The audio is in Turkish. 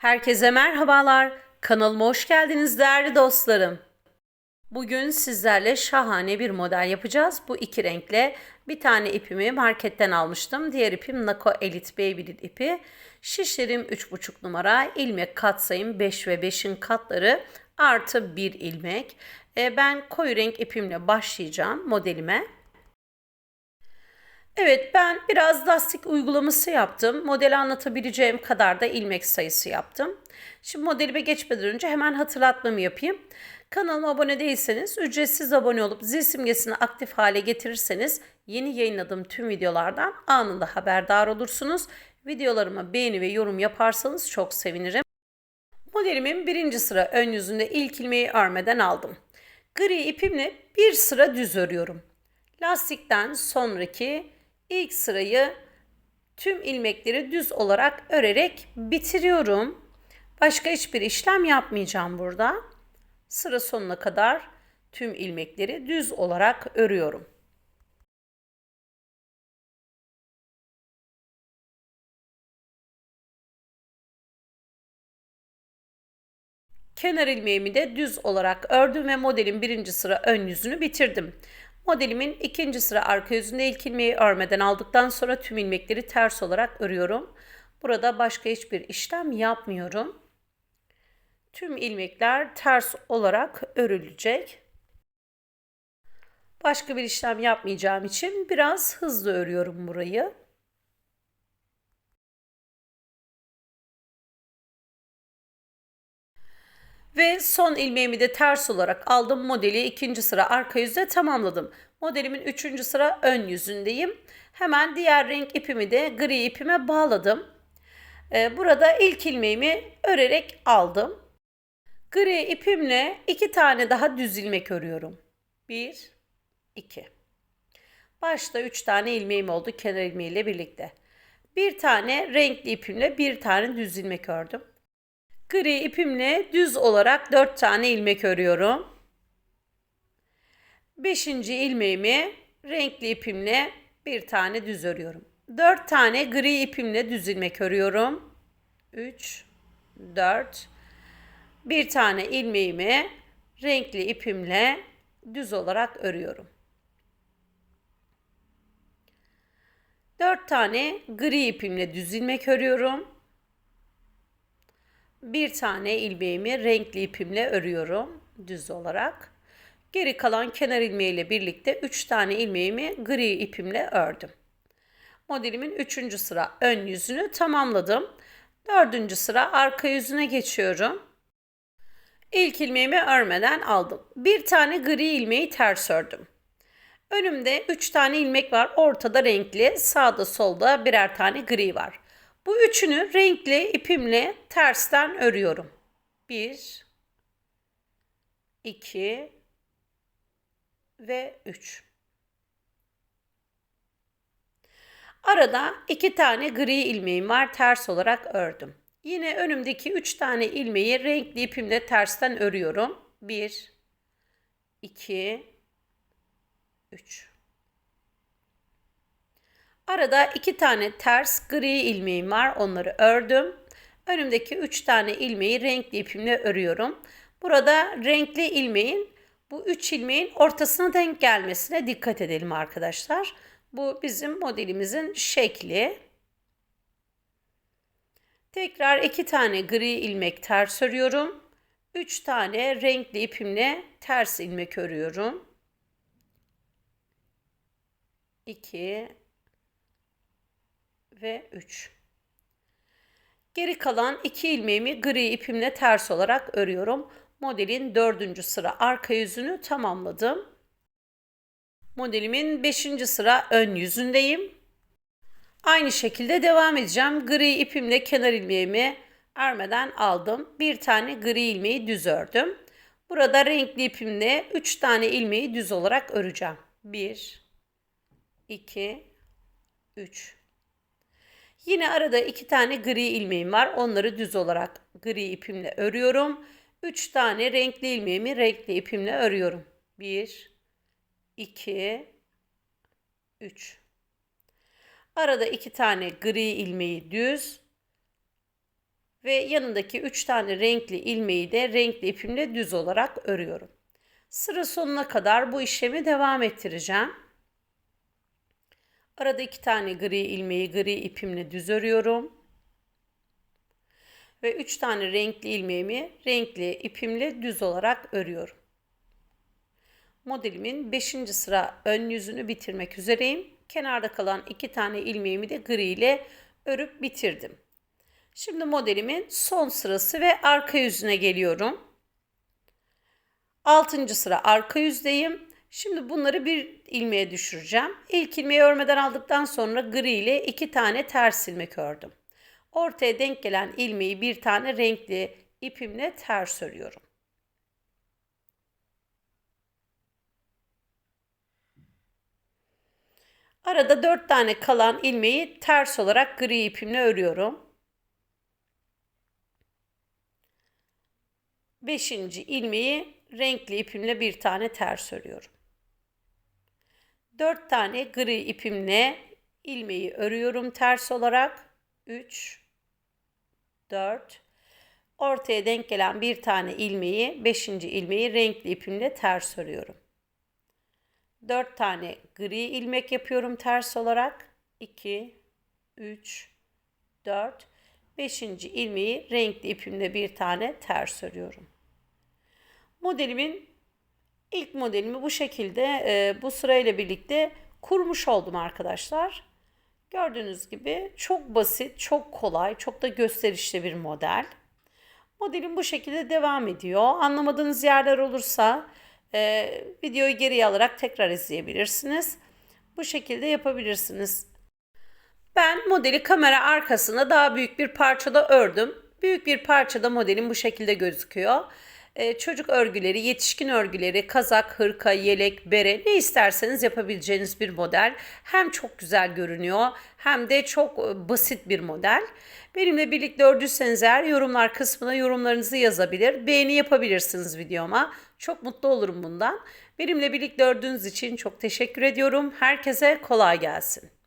Herkese merhabalar. Kanalıma hoş geldiniz değerli dostlarım. Bugün sizlerle şahane bir model yapacağız. Bu iki renkle bir tane ipimi marketten almıştım. Diğer ipim Nako Elite Babyliss ipi. Şişlerim 3,5 numara. ilmek katsayım 5 ve 5'in katları artı 1 ilmek. E, ben koyu renk ipimle başlayacağım modelime. Evet ben biraz lastik uygulaması yaptım. Modeli anlatabileceğim kadar da ilmek sayısı yaptım. Şimdi modelime geçmeden önce hemen hatırlatmamı yapayım. Kanalıma abone değilseniz ücretsiz abone olup zil simgesini aktif hale getirirseniz yeni yayınladığım tüm videolardan anında haberdar olursunuz. Videolarıma beğeni ve yorum yaparsanız çok sevinirim. Modelimin birinci sıra ön yüzünde ilk ilmeği örmeden aldım. Gri ipimle bir sıra düz örüyorum. Lastikten sonraki ilk sırayı tüm ilmekleri düz olarak örerek bitiriyorum. Başka hiçbir işlem yapmayacağım burada. Sıra sonuna kadar tüm ilmekleri düz olarak örüyorum. Kenar ilmeğimi de düz olarak ördüm ve modelin birinci sıra ön yüzünü bitirdim. Modelimin ikinci sıra arka yüzünde ilk ilmeği örmeden aldıktan sonra tüm ilmekleri ters olarak örüyorum. Burada başka hiçbir işlem yapmıyorum. Tüm ilmekler ters olarak örülecek. Başka bir işlem yapmayacağım için biraz hızlı örüyorum burayı. Ve son ilmeğimi de ters olarak aldım. Modeli ikinci sıra arka yüzde tamamladım. Modelimin üçüncü sıra ön yüzündeyim. Hemen diğer renk ipimi de gri ipime bağladım. Ee, burada ilk ilmeğimi örerek aldım. Gri ipimle iki tane daha düz ilmek örüyorum. Bir, iki. Başta üç tane ilmeğim oldu kenar ilmeğiyle birlikte. Bir tane renkli ipimle bir tane düz ilmek ördüm. Gri ipimle düz olarak 4 tane ilmek örüyorum. 5. ilmeğimi renkli ipimle bir tane düz örüyorum. 4 tane gri ipimle düz ilmek örüyorum. 3 4 bir tane ilmeğimi renkli ipimle düz olarak örüyorum. 4 tane gri ipimle düz ilmek örüyorum bir tane ilmeğimi renkli ipimle örüyorum düz olarak. Geri kalan kenar ilmeğiyle birlikte 3 tane ilmeğimi gri ipimle ördüm. Modelimin 3. sıra ön yüzünü tamamladım. 4. sıra arka yüzüne geçiyorum. İlk ilmeğimi örmeden aldım. Bir tane gri ilmeği ters ördüm. Önümde 3 tane ilmek var. Ortada renkli, sağda solda birer tane gri var. Bu üçünü renkli ipimle tersten örüyorum. Bir, iki ve üç. Arada iki tane gri ilmeğim var. Ters olarak ördüm. Yine önümdeki üç tane ilmeği renkli ipimle tersten örüyorum. Bir, iki, üç. Arada iki tane ters gri ilmeğim var. Onları ördüm. Önümdeki üç tane ilmeği renkli ipimle örüyorum. Burada renkli ilmeğin bu üç ilmeğin ortasına denk gelmesine dikkat edelim arkadaşlar. Bu bizim modelimizin şekli. Tekrar iki tane gri ilmek ters örüyorum. Üç tane renkli ipimle ters ilmek örüyorum. 2 ve 3. Geri kalan iki ilmeğimi gri ipimle ters olarak örüyorum. Modelin dördüncü sıra arka yüzünü tamamladım. Modelimin beşinci sıra ön yüzündeyim. Aynı şekilde devam edeceğim. Gri ipimle kenar ilmeğimi örmeden aldım. Bir tane gri ilmeği düz ördüm. Burada renkli ipimle 3 tane ilmeği düz olarak öreceğim. 1 2 3 Yine arada iki tane gri ilmeğim var. Onları düz olarak gri ipimle örüyorum. Üç tane renkli ilmeğimi renkli ipimle örüyorum. Bir, iki, üç. Arada iki tane gri ilmeği düz. Ve yanındaki 3 tane renkli ilmeği de renkli ipimle düz olarak örüyorum. Sıra sonuna kadar bu işlemi devam ettireceğim. Arada iki tane gri ilmeği gri ipimle düz örüyorum. Ve üç tane renkli ilmeğimi renkli ipimle düz olarak örüyorum. Modelimin 5. sıra ön yüzünü bitirmek üzereyim. Kenarda kalan iki tane ilmeğimi de gri ile örüp bitirdim. Şimdi modelimin son sırası ve arka yüzüne geliyorum. 6. sıra arka yüzdeyim. Şimdi bunları bir ilmeğe düşüreceğim. İlk ilmeği örmeden aldıktan sonra gri ile iki tane ters ilmek ördüm. Ortaya denk gelen ilmeği bir tane renkli ipimle ters örüyorum. Arada dört tane kalan ilmeği ters olarak gri ipimle örüyorum. Beşinci ilmeği renkli ipimle bir tane ters örüyorum. Dört tane gri ipimle ilmeği örüyorum ters olarak. 3 4 ortaya denk gelen bir tane ilmeği, beşinci ilmeği renkli ipimle ters örüyorum. 4 tane gri ilmek yapıyorum ters olarak. 2 3 4 5. ilmeği renkli ipimle bir tane ters örüyorum. Modelimin ilk modelimi bu şekilde e, bu sırayla birlikte kurmuş oldum arkadaşlar. Gördüğünüz gibi çok basit, çok kolay, çok da gösterişli bir model. Modelim bu şekilde devam ediyor. Anlamadığınız yerler olursa e, videoyu geriye alarak tekrar izleyebilirsiniz. Bu şekilde yapabilirsiniz. Ben modeli kamera arkasına daha büyük bir parçada ördüm. Büyük bir parçada modelim bu şekilde gözüküyor. Ee, çocuk örgüleri, yetişkin örgüleri, kazak, hırka, yelek, bere ne isterseniz yapabileceğiniz bir model. Hem çok güzel görünüyor hem de çok e, basit bir model. Benimle birlikte ördüyseniz eğer yorumlar kısmına yorumlarınızı yazabilir. Beğeni yapabilirsiniz videoma. Çok mutlu olurum bundan. Benimle birlikte ördüğünüz için çok teşekkür ediyorum. Herkese kolay gelsin.